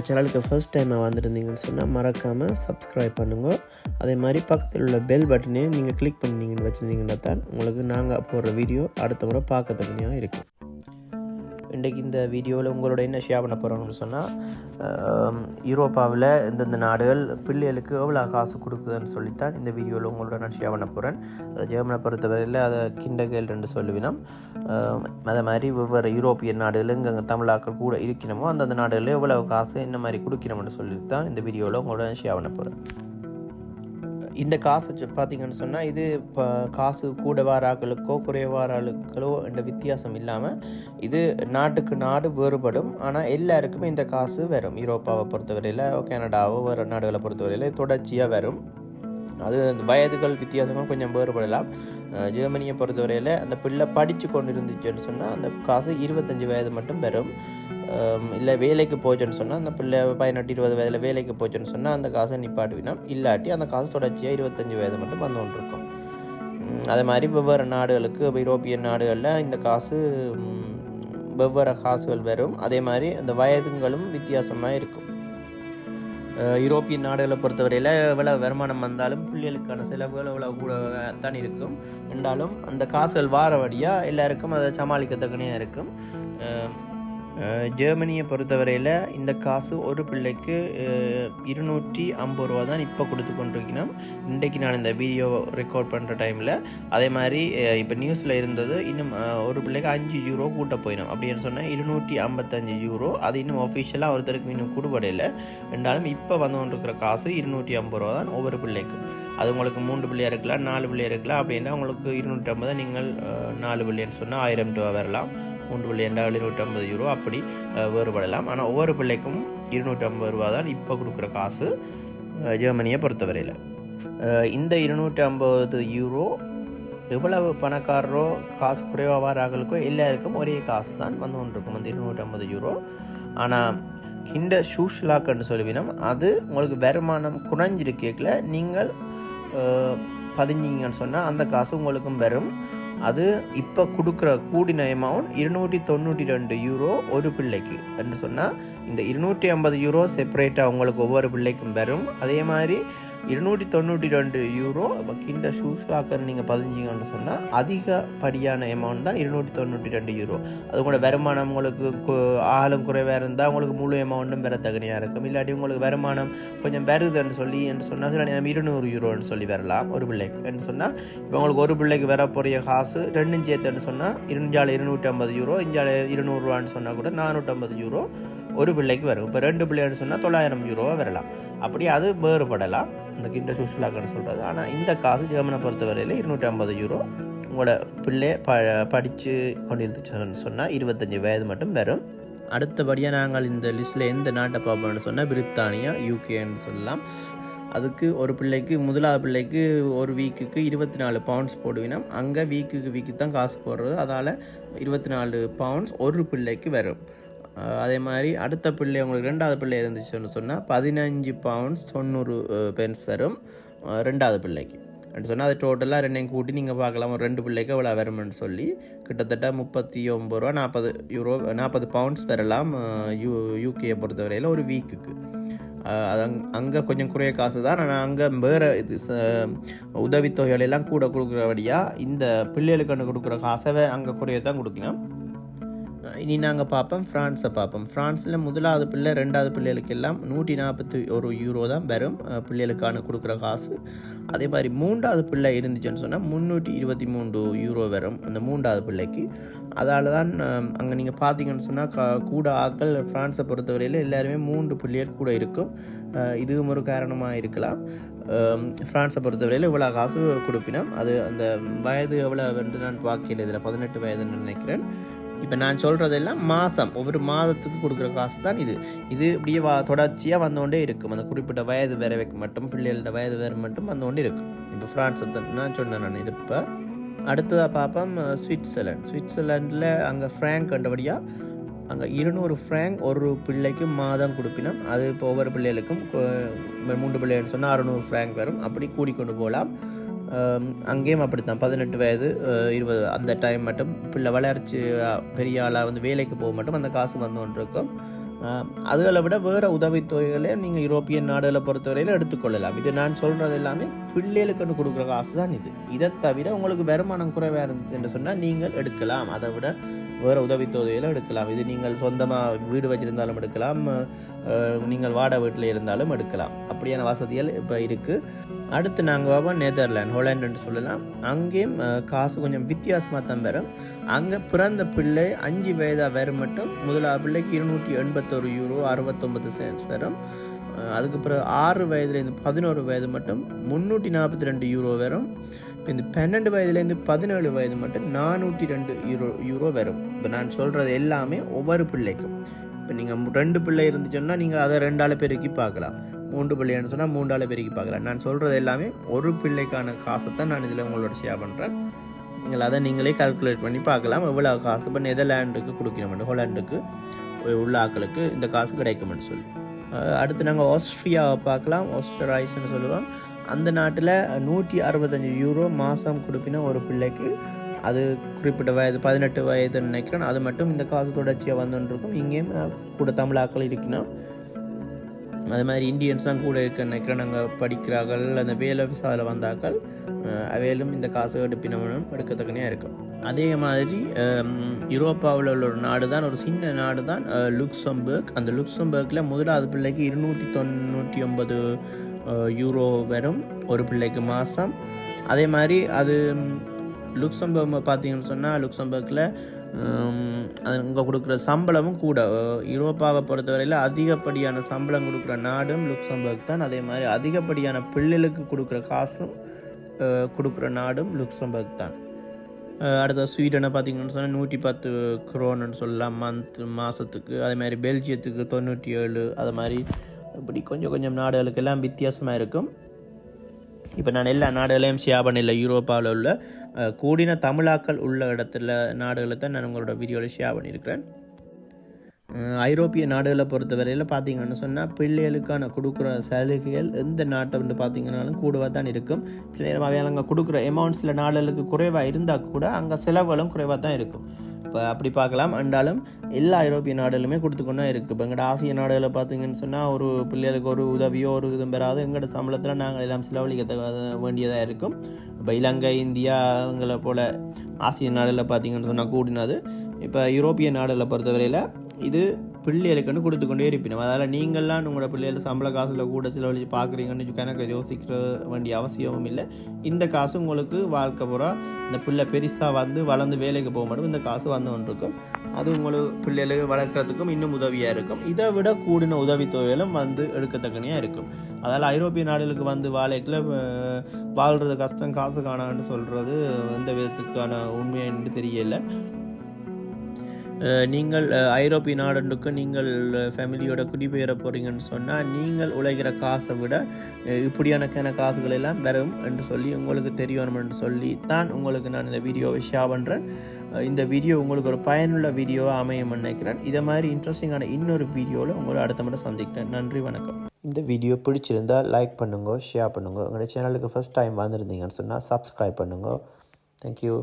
என்னோடய சேனலுக்கு ஃபர்ஸ்ட் டைமாக வந்திருந்தீங்கன்னு சொன்னால் மறக்காமல் சப்ஸ்கிரைப் பண்ணுங்கள் அதே மாதிரி பக்கத்தில் உள்ள பெல் பட்டனையும் நீங்கள் கிளிக் பண்ணீங்கன்னு வச்சுருந்தீங்கன்னா தான் உங்களுக்கு நாங்கள் போடுற வீடியோ அடுத்த முறை பார்க்கத்தக்கனையாக இருக்கும். இன்றைக்கு இந்த வீடியோவில் உங்களோட என்ன ஷேர் பண்ண போகிறோம்னு சொன்னால் யூரோப்பாவில் இந்தந்த நாடுகள் பிள்ளைகளுக்கு எவ்வளோ காசு கொடுக்குதுன்னு சொல்லித்தான் இந்த வீடியோவில் உங்களோட நான் ஷேர் பண்ண போகிறேன் அதை ஜெர்மனை பொறுத்தவரையில் அதை கிண்டகேல் என்று சொல்லுவினோம். அதே மாதிரி வெவ்வேறு யூரோப்பியன் நாடுகள் இங்கே தமிழாக்கள் கூட இருக்கணுமோ அந்தந்த நாடுகளில் எவ்வளோ காசு என்ன மாதிரி கொடுக்கணும்னு சொல்லி தான் இந்த வீடியோவில் உங்களோட ஷேர் பண்ண போகிறேன் இந்த காசு பார்த்தீங்கன்னு சொன்னால் இது இப்போ காசு கூட வார ஆட்களுக்கோ குறைவார ஆளுக்களோ என்ற வித்தியாசம் இல்லாமல் இது நாட்டுக்கு நாடு வேறுபடும். ஆனால் எல்லாருக்குமே இந்த காசு வரும். யூரோப்பாவை பொறுத்தவரையில் கனடாவோ வேறு நாடுகளை பொறுத்தவரையில் தொடர்ச்சியாக வரும். அது அந்த வயதுகள் வித்தியாசமாக கொஞ்சம் வேறுபடலாம். ஜெர்மனியை பொறுத்தவரையில் அந்த பிள்ளை படித்து கொண்டு இருந்துச்சுன்னு சொன்னால் அந்த காசு இருபத்தஞ்சி வயது மட்டும் வரும். இல்லை வேலைக்கு போச்சுன்னு சொன்னால் அந்த பிள்ளை பதினெட்டு இருபது வயதில் வேலைக்கு போச்சுன்னு சொன்னால் அந்த காசை நிப்பாட்டுவினா இல்லாட்டி அந்த காசு தொடர்ச்சியாக இருபத்தஞ்சி வயது மட்டும் வந்து கொண்டிருக்கும். அதே மாதிரி வெவ்வேறு நாடுகளுக்கு இப்ப யூரோப்பியன் நாடுகளில் இந்த காசு வெவ்வேறு காசுகள் வரும். அதே மாதிரி அந்த வயதுங்களும் வித்தியாசமாக இருக்கும். யூரோப்பியன் நாடுகளை பொறுத்தவரையில் எவ்வளோ வருமானம் வந்தாலும் பிள்ளைகளுக்கான செலவுகள் எவ்வளோ கூட தான் இருக்கும். என்றாலும் அந்த காசுகள் வார வழியாக எல்லாருக்கும் அதை சமாளிக்கத்தக்கனையாக இருக்கும். ஜெர்மனியை பொறுத்தவரையில் இந்த காசு ஒரு பிள்ளைக்கு இருநூற்றி ஐம்பது ரூபா தான் இப்போ கொடுத்து கொண்டிருக்கணும். இன்றைக்கு நான் இந்த வீடியோ ரெக்கார்ட் பண்ணுற டைமில் அதே மாதிரி இப்போ நியூஸில் இருந்தது இன்னும் ஒரு பிள்ளைக்கு அஞ்சு யூரோ கூட்ட போயிடும். அப்படின்னு சொன்னால் இருநூற்றி ஐம்பத்தஞ்சு யூரோ அது இன்னும் ஒஃபிஷியலாக ஒருத்தருக்கு இன்னும் கூடுபடையில் என்றாலும் இப்போ வந்து கொண்டிருக்கிற காசு இருநூற்றி ஐம்பது ரூபா தான் ஒவ்வொரு பிள்ளைக்கும் அது உங்களுக்கு மூன்று பிள்ளையாக இருக்கலாம் நாலு பிள்ளையாக இருக்கலாம். அப்படின்னா உங்களுக்கு இருநூற்றி ஐம்பது நீங்கள் நாலு பிள்ளைன்னு சொன்னால் ஆயிரம் ரூபா வரலாம். மூன்று பிள்ளை என்றால் இருநூற்றம்பது யூரோ அப்படி வேறுபடலாம். ஆனால் ஒவ்வொரு பிள்ளைக்கும் இருநூற்றம்பது ரூபா தான் இப்போ கொடுக்குற காசு ஜெர்மனியை பொறுத்தவரையில். இந்த இருநூற்றி ஐம்பது யூரோ எவ்வளவு பணக்காரரோ காசு குறைவாக வராங்களுக்கோ எல்லாருக்கும் ஒரே காசு தான் வந்து கொண்டிருக்கும். அந்த இருநூற்றம்பது யூரோ ஆனால் கிண்ட ஷூஷ்லாக்குன்னு சொல்லுவினோம் அது உங்களுக்கு வருமானம் குறைஞ்சிருக்கல நீங்கள் பதிஞ்சிங்கன்னு பதிஞ்சீங்கன்னு சொன்னால் அந்த காசு உங்களுக்கும் வரும். அது இப்போ கொடுக்குற கூடின அமௌண்ட் இருநூற்றி தொண்ணூற்றி ரெண்டு யூரோ ஒரு பிள்ளைக்கு. என்று சொன்னால் இந்த இருநூற்றி ஐம்பது யூரோ செப்பரேட்டாக உங்களுக்கு ஒவ்வொரு பிள்ளைக்கும் வரும். அதே மாதிரி இருநூற்றி தொண்ணூற்றி ரெண்டு யூரோ இப்போ கிண்ட ஷூஸ் லாக்கர் நீங்கள் பதிஞ்சீங்கன்னு சொன்னால் அதிகப்படியான அமௌண்ட் தான் இருநூற்றி தொண்ணூற்றி ரெண்டு யூரோ அது கூட வருமானம் உங்களுக்கு ஆளும் குறைவாக இருந்தால் உங்களுக்கு முழு அமௌண்ட்டும் பெற தகுதியாக இருக்கும். இல்லாட்டி உங்களுக்கு வருமானம் கொஞ்சம் வருதுன்னு சொல்லி என்று சொன்னால் சில நேரம் இருநூறு யூரோன்னு சொல்லி வரலாம் ஒரு பிள்ளைக்கு. என்று சொன்னால் இப்போ உங்களுக்கு ஒரு பிள்ளைக்கு வரப்போகிற காசு ரெண்டும் சேர்த்துன்னு சொன்னால் இருஞ்சால இருநூற்றி ஐம்பது யூரோ இஞ்சால் இருநூறுவான்னு சொன்னால் கூட நானூற்றம்பது யூரோ ஒரு பிள்ளைக்கு வரும். இப்போ ரெண்டு பிள்ளைன்னு சொன்னால் தொள்ளாயிரம் யூரோவா வரலாம். அப்படி அது வேறுபடலாம். இந்த கிண்ட சுஷ்லாக்கன்னு சொல்கிறது ஆனால் இந்த காசு ஜெர்மனை பொறுத்தவரையில் இருநூற்றி ஐம்பது யூரோ உங்களோட பிள்ளை ப படித்து கொண்டிருந்துச்சுன்னு சொன்னால் இருபத்தஞ்சி வயது மட்டும் வரும். அடுத்தபடியாக நாங்கள் இந்த லிஸ்ட்டில் எந்த நாட்டை பார்ப்போம்னு சொன்னால் பிரித்தானியா யூகேன்னு சொல்லலாம். அதுக்கு ஒரு பிள்ளைக்கு முதலாவது பிள்ளைக்கு ஒரு வீக்குக்கு இருபத்தி நாலு பவுண்ட்ஸ் போடுவினோம் அங்கே வீக்குக்கு வீக்கு தான் காசு போடுறது. அதால் இருபத்தி நாலு பவுண்ட்ஸ் ஒரு பிள்ளைக்கு வரும். அதே மாதிரி அடுத்த பிள்ளை உங்களுக்கு ரெண்டாவது பிள்ளை இருந்துச்சுன்னு சொன்னால் பதினஞ்சு பவுண்ட்ஸ் தொண்ணூறு பென்ஸ் வரும். ரெண்டாவது பிள்ளைக்கு. அப்படின்னு சொன்னால் அது டோட்டலாக ரெண்டையும் கூட்டி நீங்கள் பார்க்கலாம். ஒரு ரெண்டு பிள்ளைக்கு எவ்வளோ வரும்னு சொல்லி கிட்டத்தட்ட முப்பத்தி ஒம்பது ரூபா நாற்பது யூரோ நாற்பது பவுண்ட்ஸ் வரலாம் யூ யூகேயை பொறுத்தவரையில் ஒரு வீக்குக்கு அது அங் அங்கே கொஞ்சம் குறைய காசு தான். ஆனால் அங்கே வேறு இது உதவித்தொகைகளெல்லாம் கூட கொடுக்குறபடியாக இந்த பிள்ளைகளுக்கு கொடுக்குற காசை அங்கே குறைய தான் கொடுக்கணும் இனி நாங்கள் பார்ப்போம் ஃப்ரான்ஸை பார்ப்போம். ஃப்ரான்ஸில் முதலாவது பிள்ளை ரெண்டாவது பிள்ளைகளுக்கு எல்லாம் நூற்றி நாற்பத்தி ஒரு யூரோ தான் வரும். பிள்ளைகளுக்கான கொடுக்குற காசு. அதே மாதிரி மூன்றாவது பிள்ளை இருந்துச்சுன்னு சொன்னால் முந்நூற்றி இருபத்தி மூன்று யூரோ வரும் அந்த மூன்றாவது பிள்ளைக்கு. அதால் தான் அங்கே நீங்கள் பார்த்தீங்கன்னு சொன்னால் க கூட ஆக்கள் ஃப்ரான்ஸை பொறுத்தவரையில் எல்லாருமே மூன்று பிள்ளைகள் கூட இருக்கும். இதுவும் ஒரு காரணமாக இருக்கலாம். ஃப்ரான்ஸை பொறுத்தவரையில் இவ்வளோ காசு கொடுப்பினோம். அது அந்த வயது எவ்வளோ வந்து நான் பார்க்கல இதில் பதினெட்டு வயதுன்னு நினைக்கிறேன். இப்போ நான் சொல்கிறதெல்லாம் மாதம் ஒவ்வொரு மாதத்துக்கு கொடுக்குற காசு தான் இது. இது இப்படியே வா தொடர்ச்சியாக வந்தோண்டே இருக்கும். அந்த குறிப்பிட்ட வயது வேறவைக்கு மட்டும் பிள்ளைகளோட வயது வேறு மட்டும் வந்தோண்டே இருக்கும். இப்போ ஃப்ரான்ஸ் நான் சொன்னேன் நான் இது இப்போ அடுத்ததாக பார்ப்போம் சுவிட்சர்லாண்ட் சுவிட்சர்லாண்டில் அங்கே ஃப்ராங்க் கண்டபடியாக அங்கே இருநூறு ஃப்ரேங்க் ஒரு பிள்ளைக்கு மாதம் கொடுப்பினோம். அது இப்போ ஒவ்வொரு பிள்ளைகளுக்கும் மூன்று பிள்ளைகள்னு சொன்னால் அறுநூறு ஃப்ரேங்க் வரும். அப்படி கூடிக்கொண்டு போகலாம். அங்கேயும் அப்படித்தான். பதினெட்டு வயது இருபது அந்த டைம் மட்டும். பிள்ளை வளர்ச்சி பெரிய ஆளாக வந்து வேலைக்கு போக மட்டும் அந்த காசு வந்து கொண்டு இருக்கும் அதுகளை விட வேறு உதவித்தொகைகளை நீங்கள் யூரோப்பியன் நாடுகளை பொறுத்தவரையில் எடுத்துக்கொள்ளலாம் இது நான் சொல்கிறது எல்லாமே பிள்ளைகளுக்கு கொடுக்குற காசு தான் இது. இதை தவிர உங்களுக்கு வருமானம் குறைவாக இருந்துச்சு என்று சொன்னால் நீங்கள் எடுக்கலாம். அதை விட வேறு உதவித்தொகைகளை எடுக்கலாம். இது நீங்கள் சொந்தமாக வீடு வச்சுருந்தாலும் எடுக்கலாம். நீங்கள் வாடகை வீட்டில் இருந்தாலும் எடுக்கலாம். அப்படியான வசதிகள் இப்போ இருக்குது அடுத்து நாங்கள் பார்ப்போம் நெதர்லாண்ட் ஹோலாண்டுன்னு சொல்லலாம். அங்கேயும் காசு கொஞ்சம் வித்தியாசமாக தான் வரும். அங்கே பிறந்த பிள்ளை அஞ்சு வயதாக வரும் மட்டும் முதலாவது பிள்ளைக்கு இருநூற்றி எண்பத்தொரு யூரோ அறுபத்தொம்பது சென்ஸ் வரும். அதுக்கு பிறகு ஆறு வயதுலேருந்து பதினோரு வயது மட்டும் முந்நூற்றி நாற்பத்தி ரெண்டு யூரோ வரும். இப்போ இந்த பன்னெண்டு வயதுலேருந்து பதினேழு வயது மட்டும் நானூற்றி ரெண்டு யூரோ யூரோ வரும். இப்போ நான் சொல்கிறது எல்லாமே ஒவ்வொரு பிள்ளைக்கும். இப்போ நீங்கள் ரெண்டு பிள்ளை இருந்துச்சுன்னா நீங்கள் அதை ரெண்டாள் பெருக்கி பார்க்கலாம். மூன்று பிள்ளைன்னு சொன்னால் மூன்றாள் பெருக்கி பார்க்கலாம். நான் சொல்கிறது எல்லாமே ஒரு பிள்ளைக்கான காசை தான் நான் இதில் உங்களோட ஷேர் பண்ணுறேன் நீங்கள் அதை நீங்களே கால்குலேட் பண்ணி பார்க்கலாம். எவ்வளோ காசு? இப்போ நெதர்லாண்டுக்கு கொடுக்கணும் ஹோலாண்டுக்கு உள்ள ஆக்களுக்கு இந்த காசு கிடைக்கும்னு சொல்லி. அடுத்து நாங்கள் ஆஸ்ட்ரியாவை பார்க்கலாம். ஆஸ்ட்ரைஸ்னு சொல்லுவோம். அந்த நாட்டில் நூற்றி அறுபத்தஞ்சு யூரோ மாதம் கொடுப்பின ஒரு பிள்ளைக்கு அது குறிப்பிட்ட வயது பதினெட்டு வயதுன்னு நினைக்கிறேன். அது மட்டும் இந்த காசு தொடர்ச்சியாக வந்துருக்கும் இங்கேயும் கூட தமிழாக்கள் இருக்கணும் அது மாதிரி இந்தியன்ஸ் தான் கூட இருக்க நினைக்கிறேன். நாங்கள் படிக்கிறார்கள் அந்த வேலை விசாவில் வந்தாக்கள் அவையிலும் இந்த காசு எடுப்பினவனும் எடுக்கத்தக்கனையாக இருக்கும். அதே மாதிரி யூரோப்பாவில் உள்ள ஒரு நாடு தான் ஒரு சின்ன நாடு தான் லுக்சம்பர்க். அந்த லுக்சம்பர்க்கில் முதலாவது பிள்ளைக்கு இருநூற்றி தொண்ணூற்றி ஒன்பது யூரோ வரும் ஒரு பிள்ளைக்கு மாதம் அதே மாதிரி அது லுக்சம்பர்க் பார்த்தீங்கன்னு சொன்னால் லுக்சம்பர்க்கில் அது இங்கே கொடுக்குற சம்பளமும் கூட யூரோப்பாவை பொறுத்தவரையில் அதிகப்படியான சம்பளம் கொடுக்குற நாடும் லுக்சம்பர்க் தான். அதே மாதிரி அதிகப்படியான பிள்ளைகளுக்கு கொடுக்குற காசும் கொடுக்குற நாடும் லுக்சம்பர்க் தான். அடுத்த ஸ்வீடனை பார்த்தீங்கன்னு சொன்னால் நூற்றி பத்து குரோன்னு சொல்லலாம் மந்த் மாதத்துக்கு அதே மாதிரி பெல்ஜியத்துக்கு தொண்ணூற்றி ஏழு அது மாதிரி இப்படி கொஞ்சம் கொஞ்சம் நாடுகளுக்கெல்லாம் வித்தியாசமாக இருக்கும். இப்போ நான் எல்லா நாடுகளையும் ஷேர் பண்ணல யூரோப்பாவில் உள்ள கூடின தமிழாக்கள் உள்ள இடத்துல நாடுகளை தான் நான் உங்களோட வீடியோவில் ஷேர் பண்ணியிருக்கிறேன். ஐரோப்பிய நாடுகளை பொறுத்தவரையில் பார்த்தீங்கன்னு சொன்னால் பிள்ளைகளுக்கான கொடுக்குற சலுகைகள் எந்த நாட்டை வந்து பார்த்தீங்கன்னாலும் கூடவாக தான் இருக்கும். சில நேரம் அவையால் அங்கே கொடுக்குற அமௌண்ட் சில நாடுகளுக்கு குறைவாக இருந்தால் கூட அங்கே செலவுகளும் குறைவாக தான் இருக்கும். இப்போ அப்படி பார்க்கலாம். அண்டாலும் எல்லா ஐரோப்பிய நாடுகளுமே கொடுத்துக்கொண்டே இருக்குது இப்போ எங்களோட ஆசிய நாடுகளை பார்த்தீங்கன்னு சொன்னால் ஒரு பிள்ளைகளுக்கு ஒரு உதவியோ ஒரு இதுவும் பெறாது. எங்களோட சம்பளத்தில் நாங்கள் எல்லாம் செலவழிக்க வேண்டியதாக இருக்கும். இப்போ இலங்கை இந்தியா எங்களை போல் ஆசிய நாடுகளில் பார்த்தீங்கன்னு சொன்னால் கூடினது. இப்போ யூரோப்பிய நாடுகளை பொறுத்தவரையில் இது பிள்ளைகளுக்குன்னு கொடுத்து கொண்டே இருப்பினோம். அதால் நீங்கள்லாம் உங்களோட பிள்ளைகள் சம்பள காசில் கூட செலவழிச்சு பார்க்குறீங்கன்னு கணக்கு யோசிக்கிற வேண்டிய அவசியமும் இல்லை. இந்த காசு உங்களுக்கு வாழ்க்கை பூரா இந்த பிள்ளை பெருசாக வந்து வளர்ந்து வேலைக்கு போக மாட்டோம் இந்த காசு வந்து கொண்டிருக்கும். அது உங்களுக்கு பிள்ளைகளுக்கு வளர்க்குறதுக்கும் இன்னும் உதவியாக இருக்கும். இதை விட கூடின உதவித்தொகைகளும் வந்து எடுக்கத்தக்கனையாக இருக்கும். அதால் ஐரோப்பிய நாடுகளுக்கு வந்து வாழைக்கில் வாழ்கிறது கஷ்டம் காசு காணான்னு சொல்கிறது எந்த விதத்துக்கான உண்மை என்று தெரியலை. நீங்கள் ஐரோப்பிய நாடுக்கு நீங்கள் ஃபேமிலியோட குடிபெயர போகிறீங்கன்னு சொன்னால் நீங்கள் உழைக்கிற காசை விட இப்படியானக்கான காசுகள் எல்லாம் வரும் என்று சொல்லி உங்களுக்கு தெரியணும்னு என்று சொல்லி தான் உங்களுக்கு நான் இந்த வீடியோவை ஷேர் பண்ணுறேன் இந்த வீடியோ உங்களுக்கு ஒரு பயனுள்ள வீடியோவாக அமையும் நினைக்கிறேன். இதை மாதிரி இன்ட்ரெஸ்டிங்கான இன்னொரு வீடியோவில் உங்களை அடுத்த முறை சந்திக்கிறேன். நன்றி வணக்கம். இந்த வீடியோ பிடிச்சிருந்தா லைக் பண்ணுங்க ஷேர் பண்ணுங்க. உங்களோட சேனலுக்கு ஃபஸ்ட் டைம் வந்திருந்தீங்கன்னு சொன்னால் சப்ஸ்கிரைப் பண்ணுங்க. தேங்க்யூ